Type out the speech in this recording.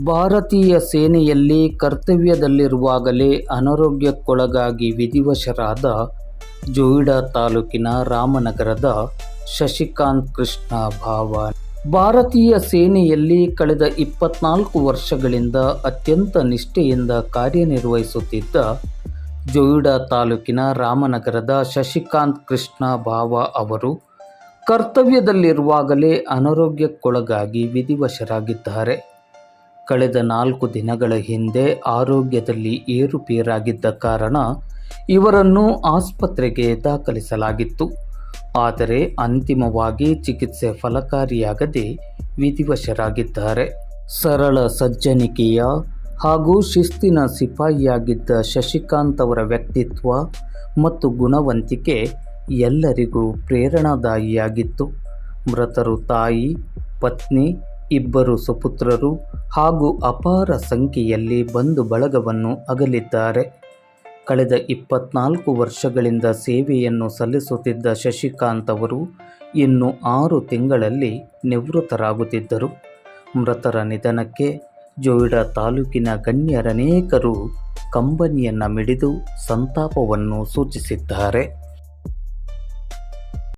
ಭಾರತೀಯ ಸೇನೆಯಲ್ಲಿ ಕರ್ತವ್ಯದಲ್ಲಿರುವಾಗಲೇ ಅನಾರೋಗ್ಯಕ್ಕೊಳಗಾಗಿ ವಿಧಿವಶರಾದ ಜೋಯಿಡಾ ತಾಲೂಕಿನ ರಾಮನಗರದ ಶಶಿಕಾಂತ್ ಕೃಷ್ಣ ಭಾವ. ಭಾರತೀಯ ಸೇನೆಯಲ್ಲಿ ಕಳೆದ ಇಪ್ಪತ್ನಾಲ್ಕು ವರ್ಷಗಳಿಂದ ಅತ್ಯಂತ ನಿಷ್ಠೆಯಿಂದ ಕಾರ್ಯನಿರ್ವಹಿಸುತ್ತಿದ್ದ ಜೋಯಿಡಾ ತಾಲೂಕಿನ ರಾಮನಗರದ ಶಶಿಕಾಂತ್ ಕೃಷ್ಣ ಭಾವ ಅವರು ಕರ್ತವ್ಯದಲ್ಲಿರುವಾಗಲೇ ಅನಾರೋಗ್ಯಕ್ಕೊಳಗಾಗಿ ವಿಧಿವಶರಾಗಿದ್ದಾರೆ. ಕಳೆದ ನಾಲ್ಕು ದಿನಗಳ ಹಿಂದೆ ಆರೋಗ್ಯದಲ್ಲಿ ಏರುಪೇರಾಗಿದ್ದ ಕಾರಣ ಇವರನ್ನು ಆಸ್ಪತ್ರೆಗೆ ದಾಖಲಿಸಲಾಗಿತ್ತು. ಆದರೆ ಅಂತಿಮವಾಗಿ ಚಿಕಿತ್ಸೆ ಫಲಕಾರಿಯಾಗದೆ ವಿಧಿವಶರಾಗಿದ್ದಾರೆ. ಸರಳ ಸಜ್ಜನಿಕೆಯ ಹಾಗೂ ಶಿಸ್ತಿನ ಸಿಪಾಯಿಯಾಗಿದ್ದ ಶಶಿಕಾಂತ್ ಅವರ ವ್ಯಕ್ತಿತ್ವ ಮತ್ತು ಗುಣವಂತಿಕೆ ಎಲ್ಲರಿಗೂ ಪ್ರೇರಣಾದಾಯಿಯಾಗಿತ್ತು. ಮೃತರು ತಾಯಿ, ಪತ್ನಿ, ಇಬ್ಬರು ಸುಪುತ್ರರು ಹಾಗೂ ಅಪಾರ ಸಂಖ್ಯೆಯಲ್ಲಿ ಬಂಧು ಬಳಗವನ್ನು ಅಗಲಿದ್ದಾರೆ. ಕಳೆದ ಇಪ್ಪತ್ನಾಲ್ಕು ವರ್ಷಗಳಿಂದ ಸೇವೆಯನ್ನು ಸಲ್ಲಿಸುತ್ತಿದ್ದ ಶಶಿಕಾಂತ್ ಅವರು ಇನ್ನು ಆರು ತಿಂಗಳಲ್ಲಿ ನಿವೃತ್ತರಾಗುತ್ತಿದ್ದರು. ಮೃತರ ನಿಧನಕ್ಕೆ ಜೋಯಿಡಾ ತಾಲೂಕಿನ ಗಣ್ಯರನೇಕರು ಕಂಬನಿಯನ್ನು ಮಿಡಿದು ಸಂತಾಪವನ್ನು ಸೂಚಿಸಿದ್ದಾರೆ.